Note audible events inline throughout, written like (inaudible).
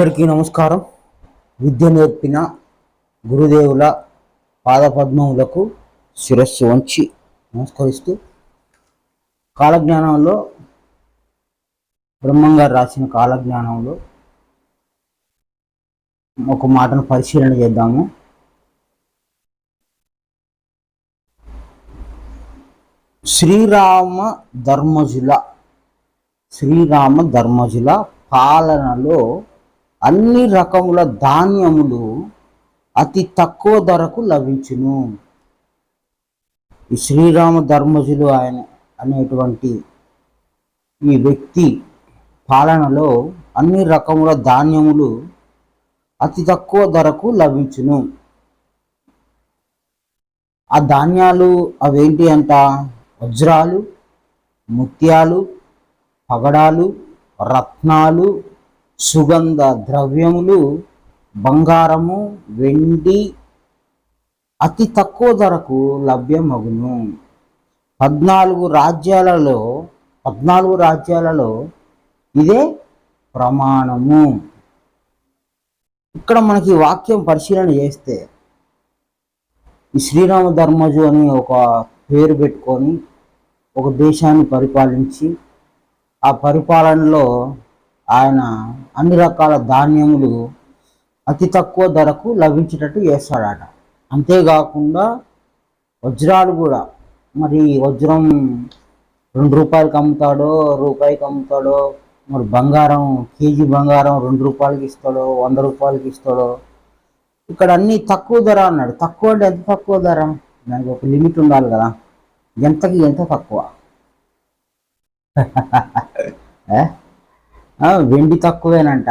అందరికీ నమస్కారం. విద్య నేర్పిన గురుదేవుల పాదపద్మములకు శిరస్సు వంచి నమస్కరిస్తూ కాలజ్ఞానంలో బ్రహ్మంగారు రాసిన కాలజ్ఞానంలో ఒక మాటను పరిశీలన చేద్దాము. శ్రీరామ ధర్మజుల శ్రీరామ ధర్మజుల పాలనలో అన్ని రకముల ధాన్యములు అతి తక్కువ ధరకు లభించును. ఈ శ్రీరామ ధర్మజులు ఆయన అనేటువంటి ఈ వ్యక్తి పాలనలో అన్ని రకముల ధాన్యములు అతి తక్కువ ధరకు లభించును. ఆ ధాన్యాలు అవేంటి అంట? వజ్రాలు ముత్యాలు పగడాలు రత్నాలు సుగంధ ద్రవ్యములు బంగారము వెండి అతి తక్కువ ధరకు లభ్యమగును. పద్నాలుగు రాజ్యాలలో పద్నాలుగు రాజ్యాలలో ఇదే ప్రమాణము. ఇక్కడ మనకి వాక్యం పరిశీలన చేస్తే ఈ శ్రీరామ ధర్మజు అని ఒక పేరు పెట్టుకొని ఒక దేశాన్ని పరిపాలించి ఆ పరిపాలనలో ఆయన అన్ని రకాల ధాన్యములు అతి తక్కువ ధరకు లభించేటట్టు చేస్తాడట. అంతేకాకుండా వజ్రాలు కూడా. మరి వజ్రం రెండు రూపాయలకి అమ్ముతాడో రూపాయికి అమ్ముతాడో మరి బంగారం కేజీ బంగారం రెండు రూపాయలకి ఇస్తాడో వంద రూపాయలకి ఇస్తాడో. ఇక్కడ అన్ని తక్కువ ధర అన్నాడు. తక్కువ అంటే ఎంత తక్కువ ధర? దానికి ఒక లిమిట్ ఉండాలి కదా. ఎంతకి ఎంత తక్కువ? (laughs) ఏ? వెండి తక్కువేనంట.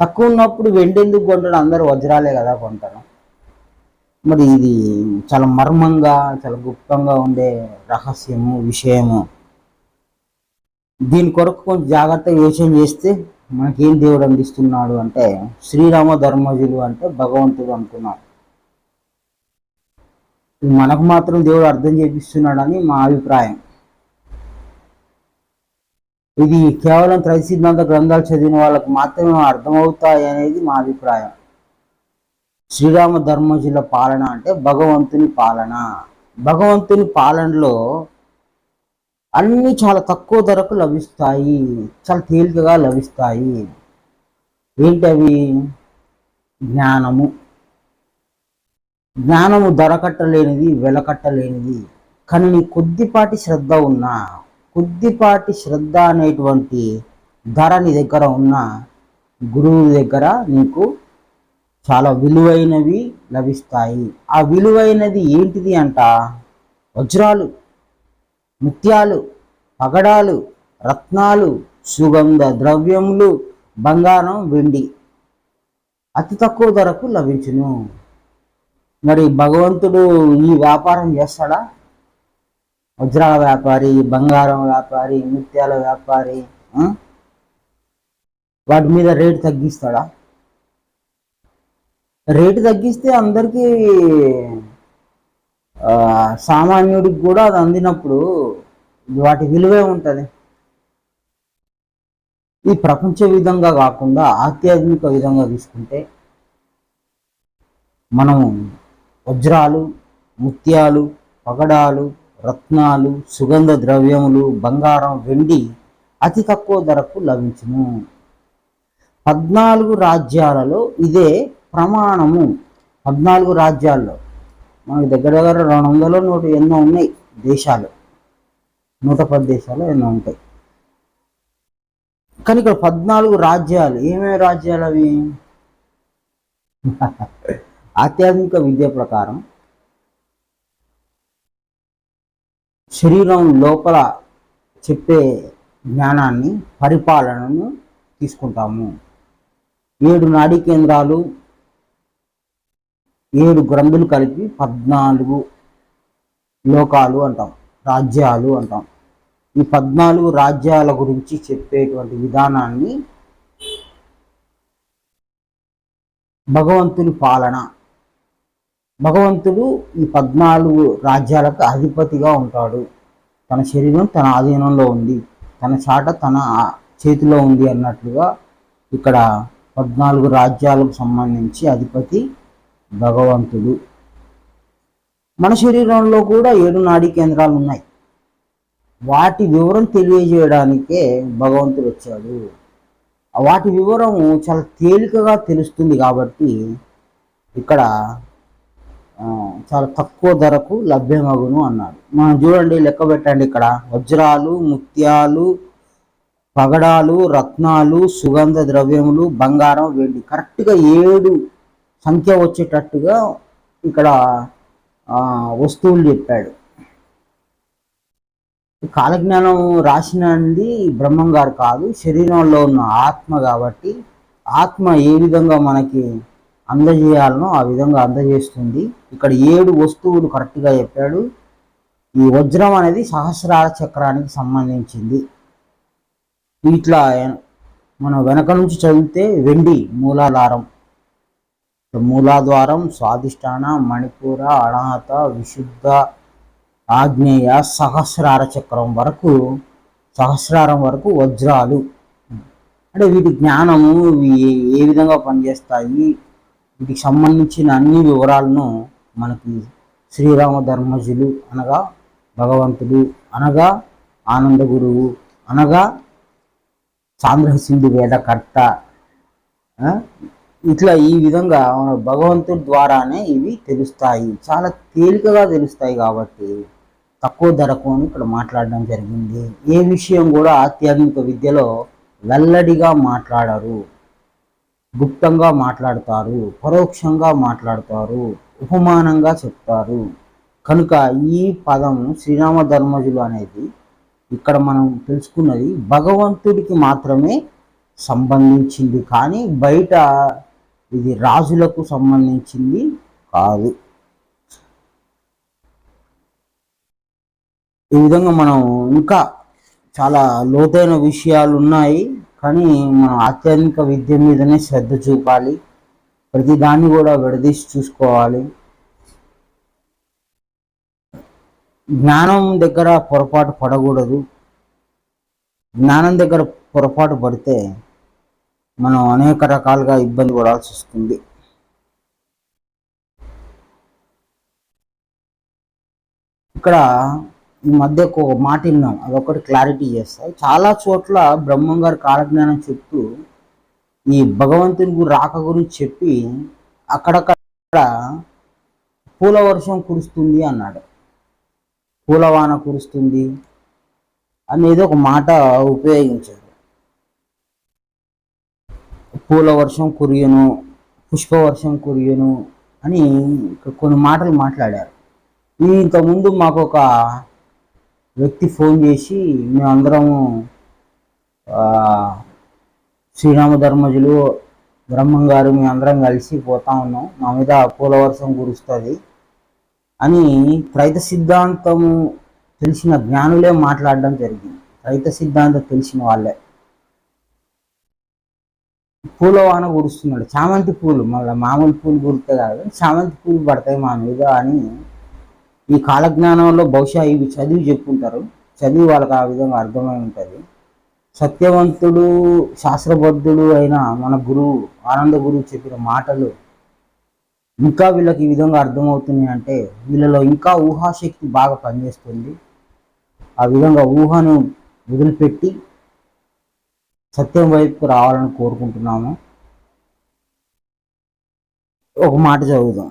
తక్కువ ఉన్నప్పుడు వెండి ఎందుకు కొంటాడు? అందరూ వజ్రాలే కదా కొంటారు. మరి ఇది చాలా మర్మంగా చాలా గుప్తంగా ఉండే రహస్యము విషయము. దీని కొరకు కొంచెం జాగ్రత్తగా యోచన చేస్తే మనకేం దేవుడు అందిస్తున్నాడు అంటే శ్రీరామ ధర్మజులు అంటే భగవంతుడు అంటున్నాడు మనకు మాత్రం దేవుడు అర్థం చేపిస్తున్నాడని మా అభిప్రాయం. ఇది కేవలం త్రైసిద్ధాంత గ్రంథాలు చదివిన వాళ్ళకు మాత్రమే అర్థమవుతాయి అనేది మా అభిప్రాయం. శ్రీరామ ధర్మజుల పాలన అంటే భగవంతుని పాలన. భగవంతుని పాలనలో అన్నీ చాలా తక్కువ ధరకు లభిస్తాయి. చాలా తేలికగా లభిస్తాయి. ఏంటవి జ్ఞానము. జ్ఞానము ధర కట్టలేనిది వెలకట్టలేనిది. కానీ నీ కొద్దిపాటి శ్రద్ధ ఉన్నా కొద్దిపాటి శ్రద్ధ అనేటువంటి ధర నీ దగ్గర ఉన్న గురువు దగ్గర నీకు చాలా విలువైనవి లభిస్తాయి. ఆ విలువైనది ఏంటిది అంట? వజ్రాలు ముత్యాలు పగడాలు రత్నాలు సుగంధ ద్రవ్యములు బంగారం వెండి అతి తక్కువ ధరకు లభించును. మరి భగవంతుడు ఈ వ్యాపారం చేస్తాడా? వజ్రాల వ్యాపారి బంగారం వ్యాపారి ముత్యాల వ్యాపారి వాటి మీద రేటు తగ్గిస్తాడా? రేటు తగ్గిస్తే అందరికీ సామాన్యుడికి కూడా అది అందినప్పుడు వాటి విలువే ఉంటుంది. ఈ ప్రపంచ విధంగా కాకుండా ఆధ్యాత్మిక విధంగా తీసుకుంటే మనం వజ్రాలు ముత్యాలు పగడాలు రత్నాలు సుగంధ ద్రవ్యములు బంగారం వెండి అతి తక్కువ ధరకు లభించును. పద్నాలుగు రాజ్యాలలో ఇదే ప్రమాణము. పద్నాలుగు రాజ్యాల్లో మనకి దగ్గర దగ్గర రెండు వందలు నూట ఎన్నో ఉన్నాయి దేశాలు. నూట పది దేశాలు ఎన్నో ఉంటాయి. కానీ ఇక్కడ పద్నాలుగు రాజ్యాలు ఏమేమి రాజ్యాలు అవి? (laughs) ఆధ్యాత్మిక విద్య ప్రకారం శరీరం లోపల చెప్పే జ్ఞానాన్ని పరిపాలనను తీసుకుంటాము. ఏడు నాడీ కేంద్రాలు ఏడు గ్రంథులు కలిపి పద్నాలుగు లోకాలు అంటాం రాజ్యాలు అంటాం. ఈ పద్నాలుగు రాజ్యాల గురించి చెప్పేటువంటి విధానాన్ని భగవంతుని పాలన భగవంతుడు ఈ పద్నాలుగు రాజ్యాలకు అధిపతిగా ఉంటాడు. తన శరీరం తన ఆధీనంలో ఉంది. తన చాట తన చేతిలో ఉంది అన్నట్లుగా ఇక్కడ పద్నాలుగు రాజ్యాలకు సంబంధించి అధిపతి భగవంతుడు. మన శరీరంలో కూడా ఏడు నాడీ కేంద్రాలు ఉన్నాయి. వాటి వివరం తెలియజేయడానికే భగవంతుడు వచ్చాడు. వాటి వివరము చాలా తేలికగా తెలుస్తుంది కాబట్టి ఇక్కడ చాలా తక్కువ ధరకు లభ్యమగును అన్నాడు. మనం చూడండి లెక్క పెట్టండి ఇక్కడ. వజ్రాలు ముత్యాలు పగడాలు రత్నాలు సుగంధ ద్రవ్యములు బంగారం వెండి. కరెక్ట్గా ఏడు సంఖ్య వచ్చేటట్టుగా ఇక్కడ వస్తువులు చెప్పాడు. కాలజ్ఞానం రాసినండి బ్రహ్మం గారు కాదు శరీరంలో ఉన్న ఆత్మ కాబట్టి ఆత్మ ఏ విధంగా మనకి అందజేయాలనో ఆ విధంగా అందజేస్తుంది. ఇక్కడ ఏడు వస్తువులు కరెక్ట్గా చెప్పాడు. ఈ వజ్రం అనేది సహస్రార చక్రానికి సంబంధించింది. ఇట్లా మనం వెనక నుంచి చదివితే వెండి మూలాధారం. మూలాధారం స్వాదిష్టాన మణిపూర అనాహత విశుద్ధ ఆగ్నేయ సహస్రార చక్రం వరకు సహస్రారం వరకు వజ్రాలు. అంటే వీటి జ్ఞానము ఏ- ఏ విధంగా పనిచేస్తాయి? వీటికి సంబంధించిన అన్ని వివరాలను మనకి శ్రీరామ ధర్మజులు అనగా భగవంతుడు అనగా ఆనంద గురువు అనగా చాంద్రసింధు వేదకర్త ఇట్లా ఈ విధంగా మన భగవంతుడి ద్వారానే ఇవి తెలుస్తాయి. చాలా తేలికగా తెలుస్తాయి కాబట్టి తక్కువ ధరకు అని ఇక్కడ మాట్లాడడం జరిగింది. ఏ విషయం కూడా ఆధ్యాత్మిక విద్యలో వెల్లడిగా మాట్లాడరు. గుప్తంగా మాట్లాడతారు పరోక్షంగా మాట్లాడతారు ఉపమానంగా చెప్తారు. కనుక ఈ పదం శ్రీరామ ధర్మజులు అనేది ఇక్కడ మనం తెలుసుకున్నది భగవంతుడికి మాత్రమే సంబంధించింది కానీ బయట ఇది రాజులకు సంబంధించింది కాదు. ఈ విధంగా మనం ఇంకా చాలా లోతైన విషయాలు ఉన్నాయి. కానీ మనం ఆధ్యాత్మిక విద్య మీదనే శ్రద్ధ చూపాలి. ప్రతి దాన్ని కూడా విడదీసి చూసుకోవాలి. జ్ఞానం దగ్గర పొరపాటు పడకూడదు. జ్ఞానం దగ్గర పొరపాటు పడితే మనం అనేక రకాలుగా ఇబ్బంది పడాల్సి వస్తుంది. ఇక్కడ ఈ మధ్య ఒక మాట విన్నాం. అదొకటి క్లారిటీ చేస్తాయి చాలా చోట్ల బ్రహ్మం గారు కాలజ్ఞానం చెప్తూ ఈ భగవంతుని గు- రాక గురించి చెప్పి అక్కడక్కడ పూల వర్షం కురుస్తుంది అన్నాడు. పూలవాన కురుస్తుంది అనేది ఒక మాట ఉపయోగించారు. పూల వర్షం కురియును పుష్పవర్షం కురియును అని కొన్ని మాటలు మాట్లాడారు. ఇంతకుముందు మాకు ఒక వ్యక్తి ఫోన్ చేసి మేమందరము ఆ, శ్రీరామ ధర్మజులు బ్రహ్మం గారు మీ అందరం కలిసి పోతా ఉన్నాం. మా మీద పూల వర్షం కురుస్తుంది అని త్రైత సిద్ధాంతము తెలిసిన జ్ఞానులే మాట్లాడడం జరిగింది. త్రైత సిద్ధాంతం తెలిసిన వాళ్ళే. పూల వాన కురుస్తున్నాడు. చామంతి పూలు మళ్ళీ మామూలు పూలు కురుతాయి కాదు చామంతి పూలు పడతాయి మా మీద అని ఈ కాలజ్ఞానంలో బహుశా ఇవి చదివి చెప్పుకుంటారు చదివి వాళ్ళకి ఆ విధంగా అర్థమై ఉంటుంది. సత్యవంతుడు శాస్త్రబద్ధుడు అయిన మన గురువు ఆనంద గురువు చెప్పిన మాటలు ఇంకా వీళ్ళకి ఈ విధంగా అర్థమవుతున్నాయి అంటే వీళ్ళలో ఇంకా ఊహాశక్తి బాగా పనిచేస్తుంది. ఆ విధంగా ఊహను వదిలిపెట్టి సత్యం వైపుకు రావాలని కోరుకుంటున్నాము. ఒక మాట చదువుదాం.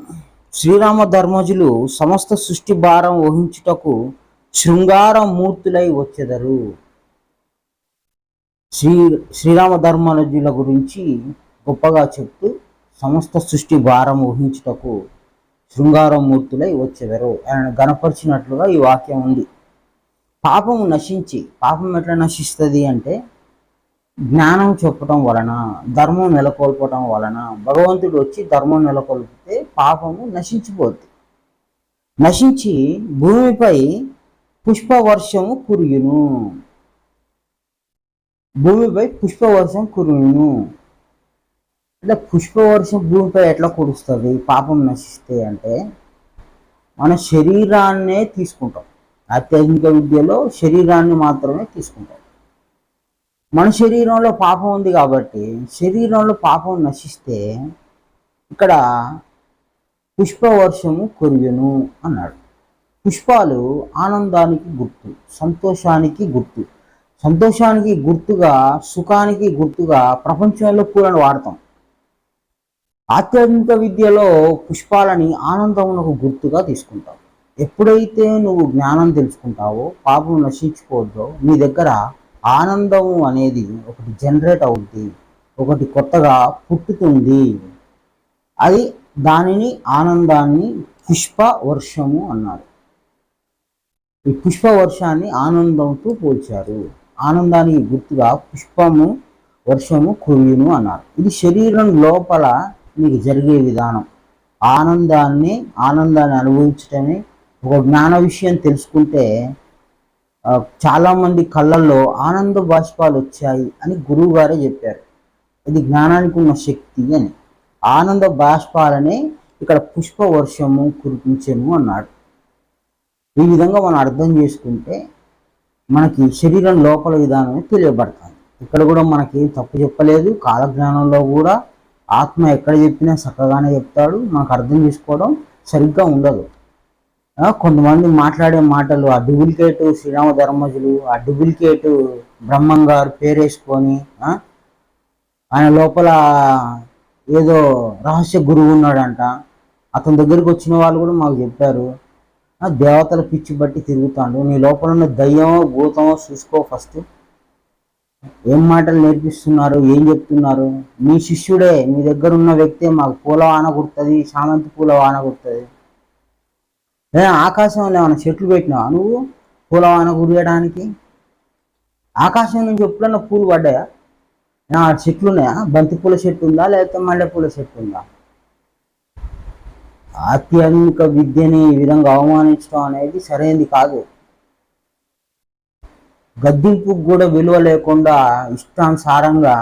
శ్రీరామ ధర్మజులు సమస్త సృష్టి భారం వహించుటకు శృంగార మూర్తులై వచ్చెదరు. శ్రీ శ్రీరామ ధర్మజుల గురించి గొప్పగా చెప్తూ సమస్త సృష్టి భారం వహించుటకు శృంగారమూర్తులై వచ్చెదరు. ఆయన గణపరిచినట్లుగా ఈ వాక్యం ఉంది. పాపము నశించి పాపం ఎట్లా నశిస్తుంది అంటే జ్ఞానం చెప్పటం వలన ధర్మం నెలకొల్పటం వలన భగవంతుడు వచ్చి ధర్మం నెలకొల్పితే పాపము నశించిపోద్ది. నశించి భూమిపై పుష్పవర్షము కురియును. భూమిపై పుష్పవర్షం కురియును. అంటే పుష్పవర్షం భూమిపై ఎట్లా కురుస్తుంది? పాపం నశిస్తే అంటే మన శరీరాన్నే తీసుకుంటాం. ఆధ్యాత్మిక విద్యలో శరీరాన్ని మాత్రమే తీసుకుంటాం. మన శరీరంలో పాపం ఉంది కాబట్టి శరీరంలో పాపం నశిస్తే ఇక్కడ పుష్పవర్షము కురియును అన్నాడు. పుష్పాలు ఆనందానికి గుర్తు సంతోషానికి గుర్తు. సంతోషానికి గుర్తుగా సుఖానికి గుర్తుగా ప్రపంచంలో పూలను వాడతాం. ఆధ్యాత్మిక విద్యలో పుష్పాలని ఆనందమునకు గుర్తుగా తీసుకుంటావు ఎప్పుడైతే నువ్వు జ్ఞానం తెలుసుకుంటావో పాపం నశించుకోవద్దో నీ దగ్గర ఆనందము అనేది ఒకటి జనరేట్ అవుద్ది ఒకటి కొత్తగా పుట్టుతుంది. అది దానిని ఆనందాన్ని పుష్ప వర్షము అన్నారు. ఈ పుష్ప వర్షాన్ని ఆనందంతో పోల్చారు. ఆనందానికి గుర్తుగా పుష్పము వర్షము కురియును అన్నారు. ఇది శరీరం లోపల మీకు జరిగే విధానం. ఆనందాన్ని ఆనందాన్ని అనుభవించటమే ఒక జ్ఞాన విషయం తెలుసుకుంటే చాలామంది కళ్ళల్లో ఆనంద బాష్పాలు వచ్చాయి అని గురువు గారే చెప్పారు. ఇది జ్ఞానానికి ఉన్న శక్తి అని. ఆనంద బాష్పాలనే ఇక్కడ పుష్ప వర్షము కురిపించము అన్నాడు. ఈ విధంగా మనం అర్థం చేసుకుంటే మనకి శరీరం లోపల విధానమే తెలియబడతాయి. ఇక్కడ కూడా మనకి ఏం తప్పు చెప్పలేదు. కాలజ్ఞానంలో కూడా ఆత్మ ఎక్కడ చెప్పినా చక్కగానే చెప్తాడు. మనకు అర్థం చేసుకోవడం సరిగ్గా ఉండదు. కొంతమంది మాట్లాడే మాటలు ఆ డూప్లికేట్ శ్రీరామ ధర్మజులు ఆ డూప్లికేట్ బ్రహ్మం గారు పేరేసుకొని ఆయన లోపల ఏదో రహస్య గురువు ఉన్నాడంట. అతని దగ్గరికి వచ్చిన వాళ్ళు కూడా మాకు చెప్పారు. ఆ దేవతల పిచ్చి బట్టి తిరుగుతాడు. నీ లోపల ఉన్న దయ్యమో భూతమో చూసుకో ఫస్ట్. ఏం మాటలు నేర్పిస్తున్నారు? ఏం చెప్తున్నారు? మీ శిష్యుడే మీ దగ్గర ఉన్న వ్యక్తే మాకు పూల వాన కుడుతుంది చామంతి పూల వాన కుడుతుంది. ఆకాశంలో ఏమైనా చెట్లు పెట్టినావా నువ్వు? పూలవాన కురియడానికి ఆకాశం నుంచి ఎప్పుడన్నా పూలు పడ్డాయా? ఆ చెట్లు ఉన్నాయా? బంతి పూల చెట్టు ఉందా? లేకపోతే మల్లెపూల చెట్టు ఉందా? ఆధ్యాత్మిక విద్యని ఈ విధంగా అవమానించడం అనేది సరైనది కాదు. గద్దింపుకు కూడా విలువ లేకుండా ఇష్టానుసారంగా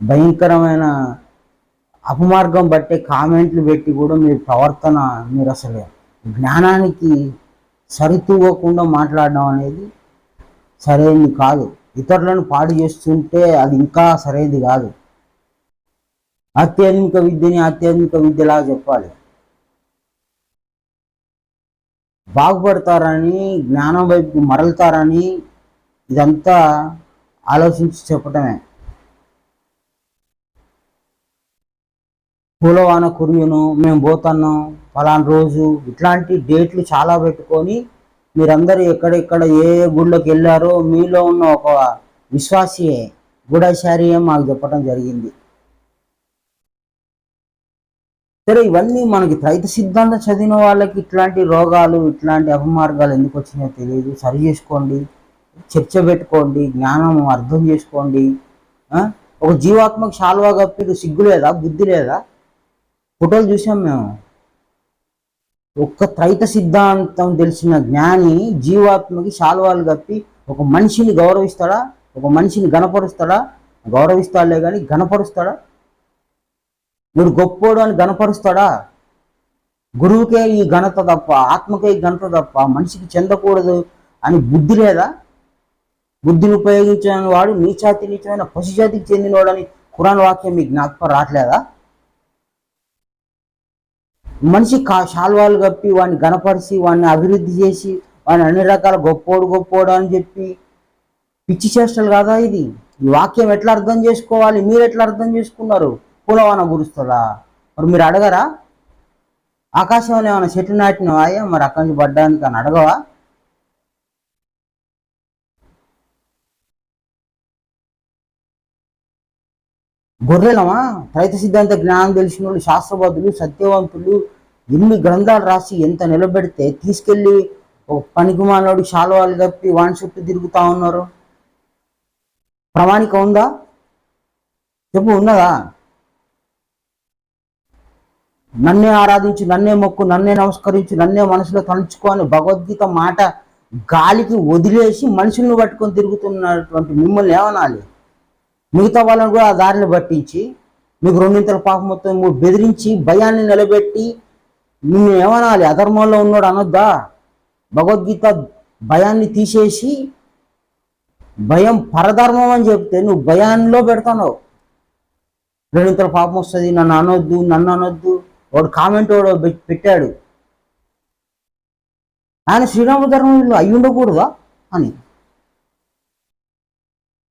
భయంకరమైన అపమార్గం బట్టే కామెంట్లు పెట్టి కూడా మీ ప్రవర్తన మీరు అసలు జ్ఞానానికి సరితూగకుండా మాట్లాడడం అనేది సరైనది కాదు. ఇతరులను పాడు చేస్తుంటే అది ఇంకా సరైనది కాదు. ఆధ్యాత్మిక విద్యని ఆధ్యాత్మిక విద్యలా చెప్పాలి. బాగుపడతారని జ్ఞానం వైపు మరలుతారని ఇదంతా ఆలోచించి చెప్పటమే. పూలవాన కురియును మేము పోతున్నాం. పలానా రోజు ఇట్లాంటి డేట్లు చాలా పెట్టుకొని మీరందరూ ఎక్కడెక్కడ ఏ గుళ్ళకి వెళ్ళారో మీలో ఉన్న ఒక విశ్వాసియే గూఢాచార్యం మాకు చెప్పడం జరిగింది. సరే ఇవన్నీ మనకి త్రైత సిద్ధాంతం చదివిన వాళ్ళకి ఇట్లాంటి రోగాలు ఇట్లాంటి అపమార్గాలు ఎందుకు వచ్చినాయో తెలియదు. సరి చేసుకోండి చర్చ పెట్టుకోండి జ్ఞానం అర్థం చేసుకోండి. ఒక జీవాత్మకు శాల్వా కప్పిరు సిగ్గు లేదా బుద్ధి లేదా? ఫోటోలు చూసాం మేము. ఒక్క త్రైత సిద్ధాంతం తెలిసిన జ్ఞాని జీవాత్మకి శాల్వాలు కప్పి ఒక మనిషిని గౌరవిస్తాడా? ఒక మనిషిని గణపరుస్తాడా గౌరవిస్తాడులే కానీ గణపరుస్తాడా మీరు గొప్పోడు అని గణపరుస్తాడా గురువుకే ఈ ఘనత తప్ప ఆత్మకే ఈ ఘనత తప్ప మనిషికి చెందకూడదు అని బుద్ధి లేదా? బుద్ధిని ఉపయోగించిన వాడు నీచాతి నీచమైన పశుజాతికి చెందినవాడు అని కురాన్ వాక్యం మీ జ్ఞాపకం రావట్లేదా? మనిషి కా శాల్వాలు కప్పి వాడిని గణపరిచి వాడిని అభివృద్ధి చేసి వాడిని అన్ని రకాల గొప్పోడు గొప్పోడు అని చెప్పి పిచ్చి చేష్టలు కాదా ఇది? ఈ వాక్యం ఎట్లా అర్థం చేసుకోవాలి? మీరు ఎట్లా అర్థం చేసుకున్నారు? పూలవాన గురుస్తుందా మరి మీరు అడగరా? ఆకాశంలో ఏమైనా చెట్లు నాటినవాయా? మరి అక్కడి నుంచి పడ్డానికి అని అడగవా? గొర్రెలమా? రైతు సిద్ధాంత జ్ఞానం తెలిసిన వాళ్ళు శాస్త్రబద్ధులు సత్యవంతులు ఎన్ని గ్రంథాలు రాసి ఎంత నిలబెడితే తీసుకెళ్ళి ఒక పనికిమానోడు శాలువాలు కప్పి వాని చుట్టూ తిరుగుతా ఉన్నారు. ప్రామాణికం ఉందా? చెప్పు ఉన్నదా? నన్నే ఆరాధించు నన్నే మొక్కు నన్నే నమస్కరించు నన్నే మనసులో తలుచుకో అని భగవద్గీత మాట గాలికి వదిలేసి మనుషుల్ని పట్టుకొని తిరుగుతున్నటువంటి మిమ్మల్ని ఏమనాలి? మిగతా వాళ్ళని కూడా ఆ దారిని పట్టించి మీకు రెండింతల పాపం మొత్తం బెదిరించి భయాన్ని నిలబెట్టి నిన్ను ఏమనాలి అధర్మంలో ఉన్నాడు అనొద్దా? భగవద్గీత భయాన్ని తీసేసి భయం పరధర్మం అని చెప్తే నువ్వు భయాల్లో పెడతావు రెండింతల పాపం వస్తుంది నన్ను అనొద్దు నన్ను అనొద్దు. వాడు కామెంట్ వాడు పెట్టాడు. ఆయన శ్రీరామ ధర్మంలో అయి ఉండకూడదా అని.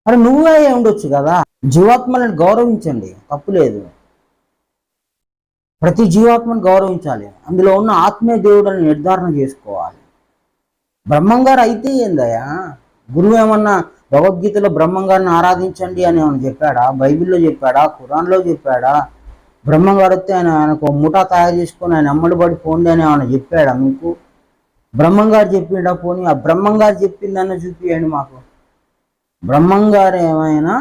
మరి నువ్వే అయి ఉండొచ్చు కదా. జీవాత్మలను గౌరవించండి. తప్పు లేదు. ప్రతి జీవాత్మను గౌరవించాలి. అందులో ఉన్న ఆత్మీయ దేవుడని నిర్ధారణ చేసుకోవాలి. బ్రహ్మంగారు అయితే ఏందయ్యా? గురువు ఏమన్నా భగవద్గీతలో బ్రహ్మంగారిని ఆరాధించండి అని ఆయన చెప్పాడా? బైబిల్లో చెప్పాడా? ఖురాన్లో చెప్పాడా? బ్రహ్మంగారు వస్తే ఆయన ఆయనకు ఒక ముఠా తయారు చేసుకొని ఆయన అమ్మడి పడి పోండి అని ఏమైనా చెప్పాడా మీకు? బ్రహ్మంగారు చెప్పిండా? పోనీ ఆ బ్రహ్మంగారు చెప్పిందన్న చూపియండి మాకు. బ్రహ్మంగారు ఏమైనా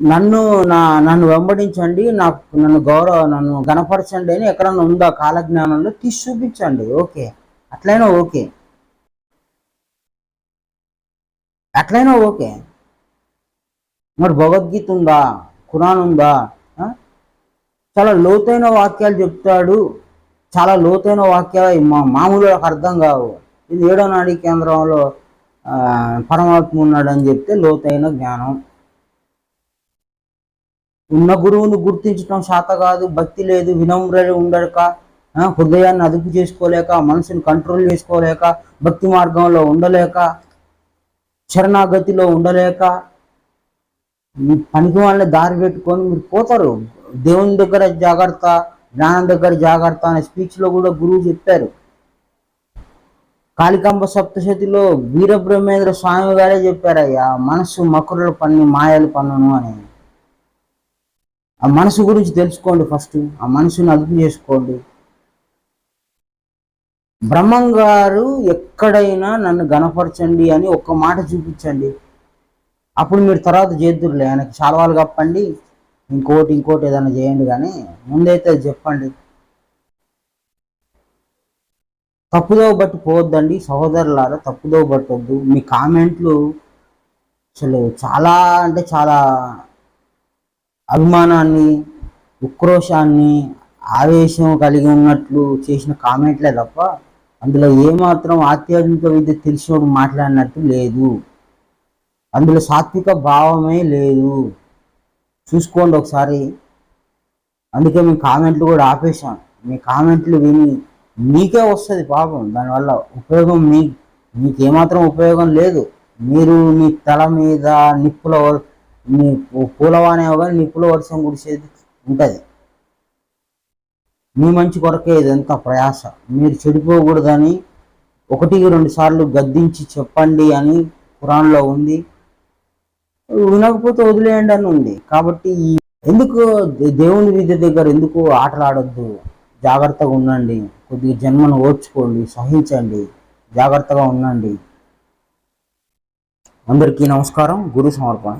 నన్ను నా నన్ను వెంబడించండి నాకు నన్ను గౌరవ నన్ను గణపరచండి అని ఎక్కడన్నా ఉందా కాలజ్ఞానంలో? తీసి చూపించండి. ఓకే. అట్లయినా ఓకే. అట్లయినా ఓకే. మరి భగవద్గీత ఉందా? ఖురాన్ ఉందా? చాలా లోతైన వాక్యాలు చెప్తాడు. చాలా లోతైన వాక్యాలు మా మామూలుగా అర్థం కావు. ఇది ఏడో నాడీ కేంద్రంలో ఆ, పరమాత్మ ఉన్నాడని చెప్తే లోతైన జ్ఞానం. ఉన్న గురువును గుర్తించడం శాత కాదు భక్తి లేదు వినమ్రలు ఉండక హృదయాన్ని అదుపు చేసుకోలేక మనసుని కంట్రోల్ చేసుకోలేక భక్తి మార్గంలో ఉండలేక శరణాగతిలో ఉండలేక మీ పనికి వాళ్ళని దారి పెట్టుకొని మీరు పోతారు. దేవుని దగ్గర జాగ్రత్త జ్ఞానం దగ్గర జాగ్రత్త అనే స్పీచ్లో కూడా గురువు చెప్పారు. కాళికాంబ సప్తశతిలో వీరబ్రహ్మేంద్ర స్వామి గారే చెప్పారయ్యా మనస్సు మకురుల పన్ని మాయలు పన్నును అని. ఆ మనసు గురించి తెలుసుకోండి ఫస్ట్. ఆ మనసుని అదుపు చేసుకోండి. బ్రహ్మం గారు ఎక్కడైనా నన్ను గనపరచండి అని ఒక్క మాట చూపించండి. అప్పుడు మీరు తర్వాత చేద్దురులే. ఆయనకి చాలవాలు కప్పండి. ఇంకోటి ఇంకోటి ఏదైనా చేయండి కానీ ముందైతే అది చెప్పండి. తప్పుదోవ బట్టి పోవద్దండి. సహోదరులారా తప్పుదో పట్టొద్దు. మీ కామెంట్లు అసలు చాలా అంటే చాలా అభిమానాన్ని ఉక్రోషాన్ని ఆవేశం కలిగి ఉన్నట్లు చేసిన కామెంట్లే తప్ప అందులో ఏమాత్రం ఆధ్యాత్మిక విద్య తెలిసినోడు మాట్లాడినట్టు లేదు. అందులో సాత్విక భావమే లేదు. చూసుకోండి ఒకసారి. అందుకే మీ కామెంట్లు కూడా ఆపేశాం. మీ కామెంట్లు విని మీకే వస్తుంది పాపం. దానివల్ల ఉపయోగం మీ మీకు ఏమాత్రం ఉపయోగం లేదు. మీరు మీ తల మీద నిప్పుల వ- మీ పూ- పూలవానే కానీ నిప్పుల వర్షం కురిసేది ఉంటుంది. మీ మంచి కొరకే ఇదంతా ప్రయాస. మీరు చెడిపోకూడదని ఒకటికి రెండు సార్లు గద్దించి చెప్పండి అని ఖురాన్లో ఉంది. వినకపోతే వదిలేయండి అని ఉంది. కాబట్టి ఈ ఎందుకు దేవుని విద్య దగ్గర ఎందుకు ఆటలాడొద్దు? జాగ్రత్తగా ఉండండి. కొద్దిగా జన్మను ఓర్చుకోండి. సహించండి. జాగ్రత్తగా ఉండండి. అందరికీ నమస్కారం. గురు సమర్పణ.